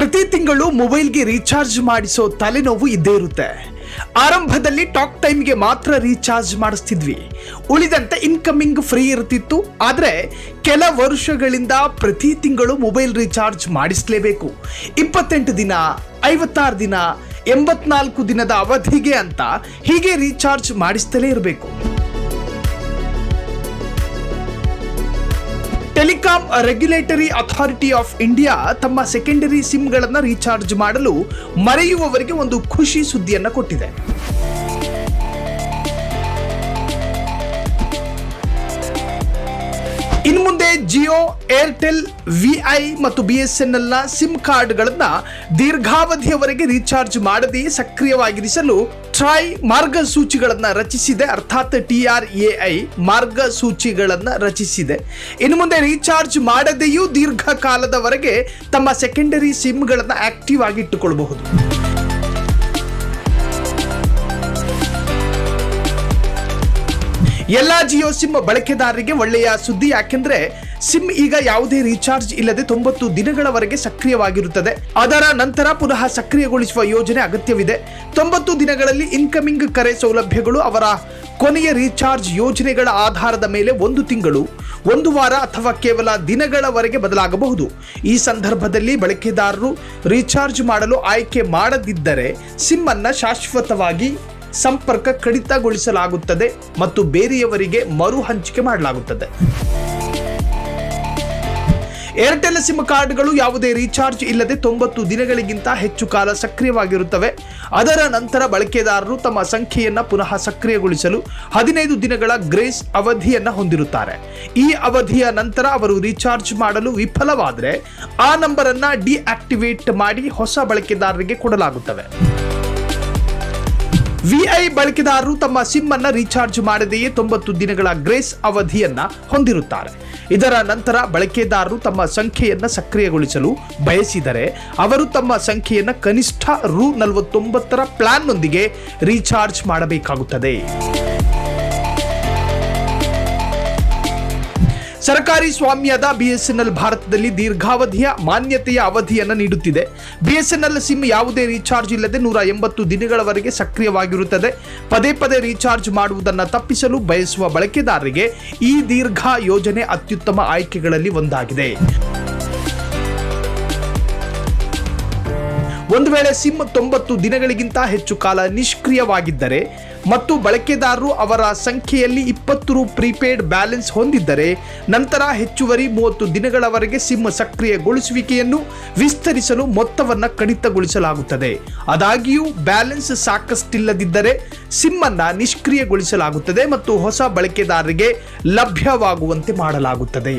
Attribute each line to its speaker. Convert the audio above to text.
Speaker 1: ಪ್ರತಿ ತಿಂಗಳು ಮೊಬೈಲ್ಗೆ ರೀಚಾರ್ಜ್ ಮಾಡಿಸೋ ತಲೆನೋವು ಇದ್ದೇ ಇರುತ್ತೆ. ಆರಂಭದಲ್ಲಿ ಟಾಕ್ ಟೈಮ್ಗೆ ಮಾತ್ರ ರೀಚಾರ್ಜ್ ಮಾಡಿಸ್ತಿದ್ವಿ. ಉಳಿದಂತೆ ಇನ್ಕಮಿಂಗ್ ಫ್ರೀ ಇರ್ತಿತ್ತು. ಆದರೆ ಕೆಲ ವರ್ಷಗಳಿಂದ ಪ್ರತಿ ತಿಂಗಳು ಮೊಬೈಲ್ ರೀಚಾರ್ಜ್ ಮಾಡಿಸಲೇಬೇಕು. ಇಪ್ಪತ್ತೆಂಟು ದಿನ, ಐವತ್ತಾರು ದಿನ, ಎಂಬತ್ನಾಲ್ಕು ದಿನದ ಅವಧಿಗೆ ಅಂತ ಹೀಗೆ ರೀಚಾರ್ಜ್ ಮಾಡಿಸ್ತಲೇ ಇರಬೇಕು. Telecom regulatory authority of India ತಮ್ಮ ಸೆಕೆಂಡರಿ ಸಿಮ್ಗಳನ್ನು ರೀಚಾರ್ಜ್ ಮಾಡಲು ಮರೆಯುವವರಿಗೆ ಒಂದು ಖುಷಿ ಸುದ್ದಿಯನ್ನು ಕೊಟ್ಟಿದೆ. ಇನ್ನು ಜಿಯೋ, ಏರ್ಟೆಲ್ ವಿಐ ಮತ್ತು ಬಿ ಎಸ್ ಎನ್ ಎಲ್ನ ಸಿಮ್ ಕಾರ್ಡ್ಗಳನ್ನು ದೀರ್ಘಾವಧಿಯವರೆಗೆ ರೀಚಾರ್ಜ್ ಮಾಡದೆಯೇ ಸಕ್ರಿಯವಾಗಿರಿಸಲು ಟ್ರೈ ಮಾರ್ಗಸೂಚಿಗಳನ್ನು ರಚಿಸಿದೆ. ಅರ್ಥಾತ್ ಟಿ ಆರ್ ಎ ಐ ಮಾರ್ಗಸೂಚಿಗಳನ್ನು ರಚಿಸಿದೆ. ಇನ್ನು ಮುಂದೆ ರೀಚಾರ್ಜ್ ಮಾಡದೆಯೂ ದೀರ್ಘಕಾಲದವರೆಗೆ ತಮ್ಮ ಸೆಕೆಂಡರಿ ಸಿಮ್ಗಳನ್ನು ಆಕ್ಟಿವ್ ಆಗಿ ಎಲ್ಲ ಜಿಯೋ ಸಿಮ್ ಬಳಕೆದಾರರಿಗೆ ಒಳ್ಳೆಯ ಸುದ್ದಿ ಯಾಕೆಂದ್ರೆ ಸಿಮ್ ಈಗ ಯಾವುದೇ ರೀಚಾರ್ಜ್ ಇಲ್ಲದೆ ತೊಂಬತ್ತು ದಿನಗಳವರೆಗೆ ಸಕ್ರಿಯವಾಗಿರುತ್ತದೆ. ಅದರ ನಂತರ ಪುನಃ ಸಕ್ರಿಯಗೊಳಿಸುವ ಯೋಜನೆ ಅಗತ್ಯವಿದೆ. ತೊಂಬತ್ತು ದಿನಗಳಲ್ಲಿ ಇನ್ಕಮಿಂಗ್ ಕರೆ ಸೌಲಭ್ಯಗಳು ಅವರ ಕೊನೆಯ ರೀಚಾರ್ಜ್ ಯೋಜನೆಗಳ ಆಧಾರದ ಮೇಲೆ ಒಂದು ತಿಂಗಳು, ಒಂದು ವಾರ ಅಥವಾ ಕೇವಲ ದಿನಗಳವರೆಗೆ ಬದಲಾಗಬಹುದು. ಈ ಸಂದರ್ಭದಲ್ಲಿ ಬಳಕೆದಾರರು ರೀಚಾರ್ಜ್ ಮಾಡಲು ಆಯ್ಕೆ ಮಾಡದಿದ್ದರೆ ಸಿಮ್ ಅನ್ನ ಶಾಶ್ವತವಾಗಿ ಸಂಪರ್ಕ ಕಡಿತಗೊಳಿಸಲಾಗುತ್ತದೆ ಮತ್ತು ಬೇರೆಯವರಿಗೆ ಮರು ಹಂಚಿಕೆ ಮಾಡಲಾಗುತ್ತದೆ. ಏರ್ಟೆಲ್ ಸಿಮ್ ಕಾರ್ಡ್ಗಳು ಯಾವುದೇ ರೀಚಾರ್ಜ್ ಇಲ್ಲದೆ ತೊಂಬತ್ತು ದಿನಗಳಿಗಿಂತ ಹೆಚ್ಚು ಕಾಲ ಸಕ್ರಿಯವಾಗಿರುತ್ತವೆ. ಅದರ ನಂತರ ಬಳಕೆದಾರರು ತಮ್ಮ ಸಂಖ್ಯೆಯನ್ನು ಪುನಃ ಸಕ್ರಿಯಗೊಳಿಸಲು ಹದಿನೈದು ದಿನಗಳ ಗ್ರೇಸ್ ಅವಧಿಯನ್ನು ಹೊಂದಿರುತ್ತಾರೆ. ಈ ಅವಧಿಯ ನಂತರ ಅವರು ರೀಚಾರ್ಜ್ ಮಾಡಲು ವಿಫಲವಾದರೆ ಆ ನಂಬರನ್ನು ಡಿಆಕ್ಟಿವೇಟ್ ಮಾಡಿ ಹೊಸ ಬಳಕೆದಾರರಿಗೆ ಕೊಡಲಾಗುತ್ತವೆ. ವಿಐ ಬಳಕೆದಾರರು ತಮ್ಮ ಸಿಮ್ ಅನ್ನ ರೀಚಾರ್ಜ್ ಮಾಡದೆಯೇ ತೊಂಬತ್ತು ದಿನಗಳ ಗ್ರೇಸ್ ಅವಧಿಯನ್ನ ಹೊಂದಿರುತ್ತಾರೆ. ಇದರ ನಂತರ ಬಳಕೆದಾರರು ತಮ್ಮ ಸಂಖ್ಯೆಯನ್ನು ಸಕ್ರಿಯಗೊಳಿಸಲು ಬಯಸಿದರೆ ಅವರು ತಮ್ಮ ಸಂಖ್ಯೆಯನ್ನು ಕನಿಷ್ಠ ರು ನಲವತ್ತೊಂಬತ್ತರ ಪ್ಲಾನ್ನೊಂದಿಗೆ ರೀಚಾರ್ಜ್ ಮಾಡಬೇಕಾಗುತ್ತದೆ. ಸರ್ಕಾರಿ ಸ್ವಾಮ್ಯದ ಬಿಎಸ್ಎನ್ಎಲ್ ಭಾರತದಲ್ಲಿ ದೀರ್ಘಾವಧಿಯ ಮಾನ್ಯತೆಯ ಅವಧಿಯನ್ನು ನೀಡುತ್ತಿದೆ. ಬಿಎಸ್ಎನ್ಎಲ್ ಸಿಮ್ ಯಾವುದೇ ರೀಚಾರ್ಜ್ ಇಲ್ಲದೆ ನೂರ ಎಂಬತ್ತು ದಿನಗಳವರೆಗೆ ಸಕ್ರಿಯವಾಗಿರುತ್ತದೆ. ಪದೇ ಪದೇ ರೀಚಾರ್ಜ್ ಮಾಡುವುದನ್ನು ತಪ್ಪಿಸಲು ಬಯಸುವ ಬಳಕೆದಾರರಿಗೆ ಈ ದೀರ್ಘ ಯೋಜನೆ ಅತ್ಯುತ್ತಮ ಆಯ್ಕೆಗಳಲ್ಲಿ ಒಂದಾಗಿದೆ. ಒಂದು ವೇಳೆ ಸಿಮ್ ತೊಂಬತ್ತು ದಿನಗಳಿಗಿಂತ ಹೆಚ್ಚು ಕಾಲ ನಿಷ್ಕ್ರಿಯವಾಗಿದ್ದರೆ ಮತ್ತು ಬಳಕೆದಾರರು ಅವರ ಸಂಖ್ಯೆಯಲ್ಲಿ ಇಪ್ಪತ್ತು ರು ಪ್ರೀಪೇಯ್ಡ್ ಬ್ಯಾಲೆನ್ಸ್ ಹೊಂದಿದ್ದರೆ ನಂತರ ಹೆಚ್ಚುವರಿ ಮೂವತ್ತು ದಿನಗಳವರೆಗೆ ಸಿಮ್ ಸಕ್ರಿಯಗೊಳಿಸುವಿಕೆಯನ್ನು ವಿಸ್ತರಿಸಲು ಮೊತ್ತವನ್ನು ಕಡಿತಗೊಳಿಸಲಾಗುತ್ತದೆ. ಆದಾಗ್ಯೂ, ಬ್ಯಾಲೆನ್ಸ್ ಸಾಕಷ್ಟಿಲ್ಲದಿದ್ದರೆ ಸಿಮ್ ಅನ್ನು ನಿಷ್ಕ್ರಿಯಗೊಳಿಸಲಾಗುತ್ತದೆ ಮತ್ತು ಹೊಸ ಬಳಕೆದಾರರಿಗೆ ಲಭ್ಯವಾಗುವಂತೆ ಮಾಡಲಾಗುತ್ತದೆ.